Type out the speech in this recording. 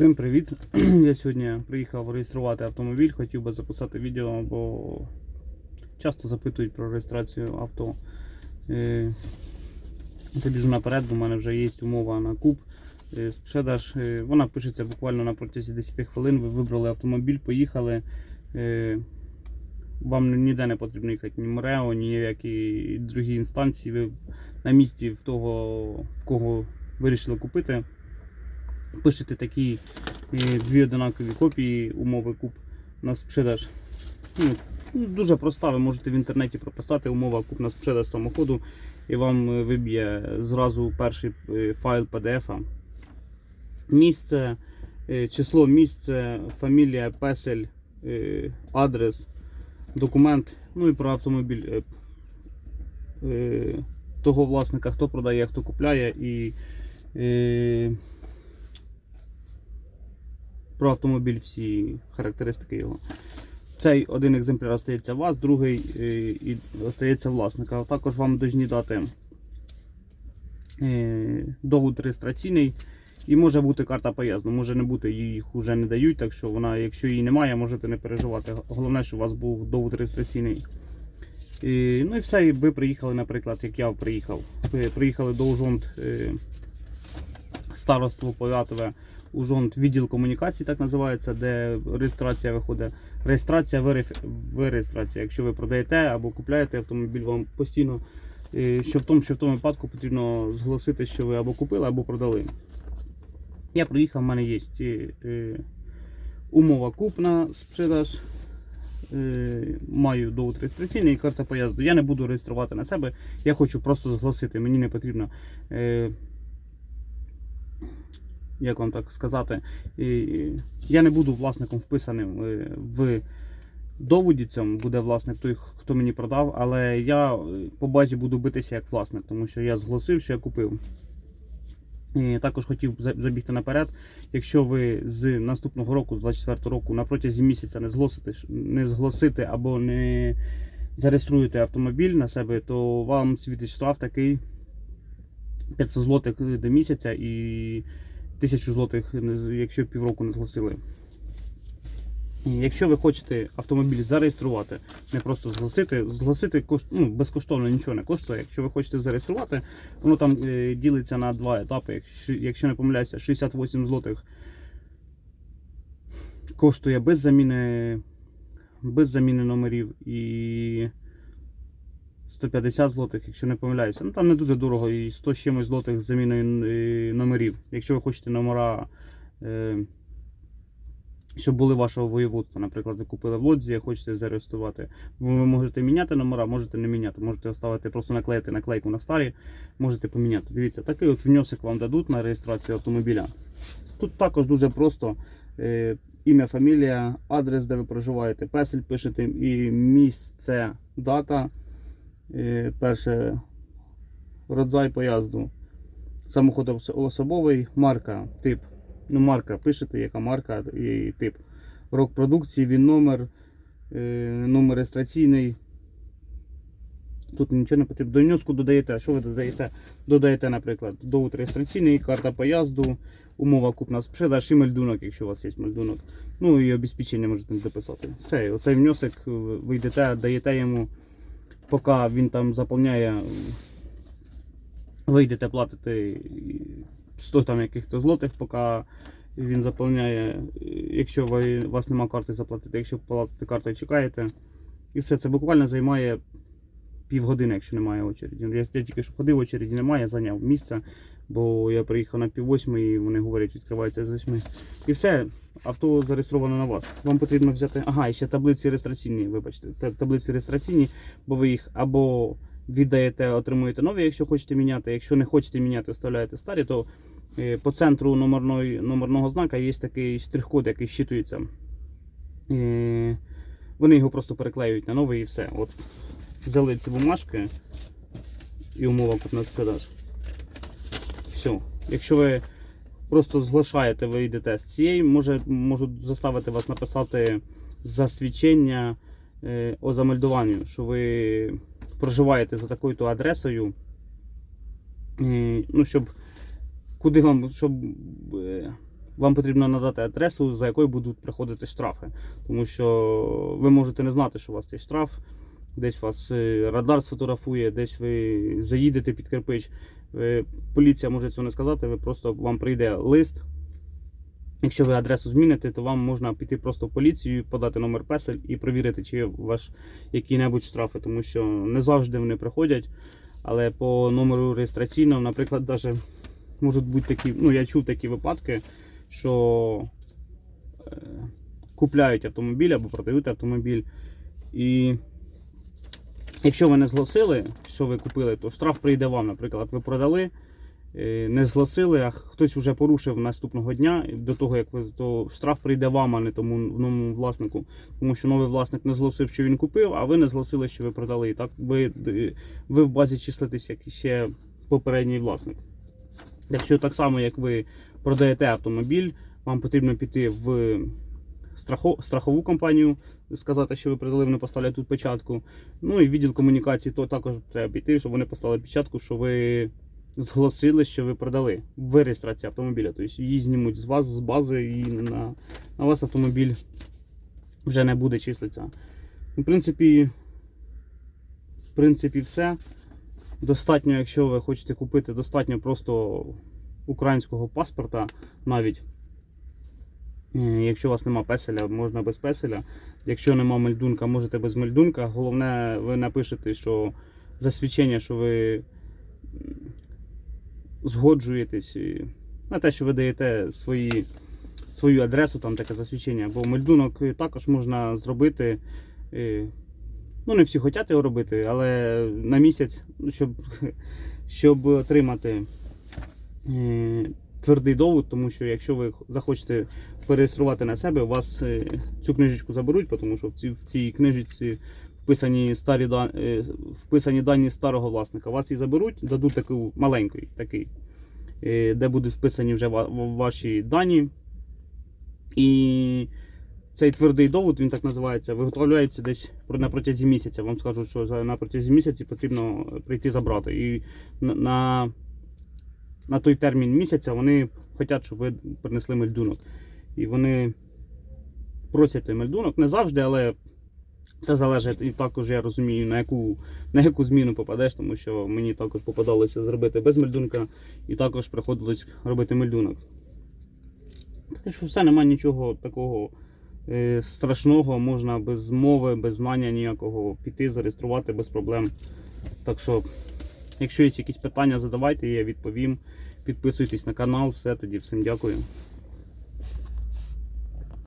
Всім привіт! Я сьогодні приїхав реєструвати автомобіль, хотів би записати відео, бо часто запитують про реєстрацію авто. Е, Забіжу наперед, бо в мене вже є умова на куб. е, Е, Вона пишеться буквально на протязі 10 хвилин. Ви вибрали автомобіль, поїхали. Вам ніде не потрібно їхати ні МРЕО, ні які другі інстанції. Ви на місці в того, в кого вирішили купити пишете такі е, дві одинакові копії умови куп на спшедаж. Ну, ну, дуже проста, ви можете в інтернеті прописати умова куп на спшедаж самоходу і вам е, виб'є зразу перший е, файл PDF. Місце, число місце, фамілія, песель, адрес, документ, ну і про автомобіль того власника, хто продає, хто купляє і. Е, про автомобіль всі характеристики його. Цей один екземпляр остається у вас, другий е, і остається власника. Також вам повинні дати е, довод реєстраційний і може бути карта поїзду. Може не бути, їх вже не дають, так що вона, якщо її немає, можете не переживати. Головне, що у вас був довод реєстраційний. І, ну і все, ви приїхали, наприклад, як я приїхав. Приїхали до Ужонт е, староство Повятове. Ужонт відділ комунікацій, так називається, де реєстрація виходить. Реєстрація, вериф... реєстрація. Якщо ви продаєте або купляєте автомобіль, вам постійно, е, що в тому, що в тому випадку потрібно зголосити, що ви або купили, або продали. Я приїхав, в мене є е, умова купна продаж. Е, маю довод реєстраційний і карта поїзду. Я не буду реєструвати на себе, я хочу просто зголосити. Мені не потрібно. Е, як вам так сказати, я не буду власником вписаним е, в доводі цьому, буде власник той, хто мені продав, але я е, по базі буду битися як власник, тому що я зголосив, що я купив. І також хотів забігти наперед. Якщо ви з наступного року, з 24 року, на протязі місяця не зголосите, не зголосите або не зареєструєте автомобіль на себе, то вам світить штраф такий 500 злотих до місяця і 1000 злотих, якщо півроку не зголосили. Якщо ви хочете автомобіль зареєструвати, не просто зголосити, зголосити кошт, ну, безкоштовно нічого не коштує. Якщо ви хочете зареєструвати, воно там е, ділиться на два етапи. Якщо, якщо не помиляюся, 68 злотих коштує без заміни, без заміни номерів і 150 злотих, якщо не помиляюся. Ну там не дуже дорого, і 100 з чимось злотих з заміною е, номерів. Якщо ви хочете номера, е, щоб були вашого воєводства, наприклад, ви купили в Лодзі, хочете зареєструвати. Ви можете міняти номера, можете не міняти. Можете оставити, просто наклеїти наклейку на старі, можете поміняти. Дивіться, такий от внесок вам дадуть на реєстрацію автомобіля. Тут також дуже просто. Е, Ім'я, фамілія, адрес, де ви проживаєте, песель пишете і місце, дата. Перше родзай поїзду. Самоход особовий, марка, тип. Ну, марка, пишете, яка марка і тип. Рок продукції, він номер, е, номер реєстраційний. Тут нічого не потрібно. До внеску додаєте. Що ви додаєте? Додаєте, наприклад, довод реєстраційний, карта поїзду, умова купна спшедаш і мельдунок, якщо у вас є мельдунок. Ну і обезпечення можете дописати. Все, оцей внесок ви йдете, даєте йому поки він там заповняє, ви йдете платити 100 там яких-то злотих, поки він заповняє, якщо ви, у вас нема карти заплатити, якщо платите картою, чекаєте. І все, це буквально займає півгодини, якщо немає очереді. Я, я тільки що ходив, очереді немає, зайняв місце, бо я приїхав на пів восьмої, і вони говорять, відкривається з восьми. І все, авто зареєстровано на вас. Вам потрібно взяти. Ага, і ще таблиці реєстраційні, вибачте, таблиці реєстраційні, бо ви їх або віддаєте, отримуєте нові, якщо хочете міняти. Якщо не хочете міняти, оставляєте старі, то е, по центру номерної, номерного знака є такий штрих-код, який щитується. Е, Вони його просто переклеюють на новий і все. От взяли ці бумажки і умова купна продаж. Все. Якщо ви просто зглашаєте, ви йдете з цієї, може, можуть заставити вас написати засвідчення е, о замельдуванню, що ви проживаєте за такою-то адресою. Е, ну, щоб куди вам, щоб е, вам потрібно надати адресу, за якою будуть приходити штрафи. Тому що ви можете не знати, що у вас є штраф, десь вас е, радар сфотографує, десь ви заїдете під кирпич. Е, Поліція може цього не сказати, ви просто вам прийде лист. Якщо ви адресу зміните, то вам можна піти просто в поліцію, подати номер песель і перевірити, чи є у вас які-небудь штрафи, тому що не завжди вони приходять. Але по номеру реєстраційного, наприклад, даже можуть бути такі, ну я чув такі випадки, що е, купляють автомобіль або продають автомобіль. І якщо ви не згласили, що ви купили, то штраф прийде вам. Наприклад, ви продали, е, не згласили, а хтось вже порушив наступного дня до того, як ви то штраф прийде вам, а не тому новому власнику. Тому що новий власник не згласив, що він купив, а ви не згласили, що ви продали. І так ви, е, ви в базі числитесь як ще попередній власник. Якщо так само, як ви продаєте автомобіль, вам потрібно піти в страхову компанію, сказати, що ви продали, вони поставлять тут печатку. Ну і відділ комунікації, то також треба піти, щоб вони поставили печатку, що ви зголосили, що ви продали в реєстрації автомобіля. Тобто її знімуть з вас, з бази, і на, на вас автомобіль вже не буде числитися. В принципі, в принципі, все. Достатньо, якщо ви хочете купити, достатньо просто українського паспорта навіть. Якщо у вас нема песеля, можна без песеля. Якщо нема мельдунка, можете без мельдунка. Головне, ви напишете, що засвідчення, що ви згоджуєтесь на те, що ви даєте свої, свою адресу, там таке засвідчення. Бо мельдунок також можна зробити. Ну, не всі хочуть його робити, але на місяць, щоб, щоб отримати е, твердий довод, тому що якщо ви захочете переєструвати на себе, у вас е, цю книжечку заберуть, тому що в цій, в цій книжечці вписані, старі, е, вписані дані старого власника. Вас її заберуть, дадуть таку маленький, такий, е, де будуть вписані вже ва- ваші дані. І цей твердий довод, він так називається, виготовляється десь на протязі місяця. Вам скажуть, що на протязі місяця потрібно прийти забрати. І на, на той термін місяця вони хочуть, щоб ви принесли мельдунок. І вони просять той мельдунок. Не завжди, але це залежить і також я розумію, на яку, на яку зміну попадеш, тому що мені також попадалося зробити без мельдунка, і також приходилось робити мельдунок. Так що все, немає нічого такого е, страшного, можна без мови, без знання ніякого піти, зареєструвати без проблем. Так що, якщо є якісь питання, задавайте, я відповім. Підписуйтесь на канал, все тоді всім дякую.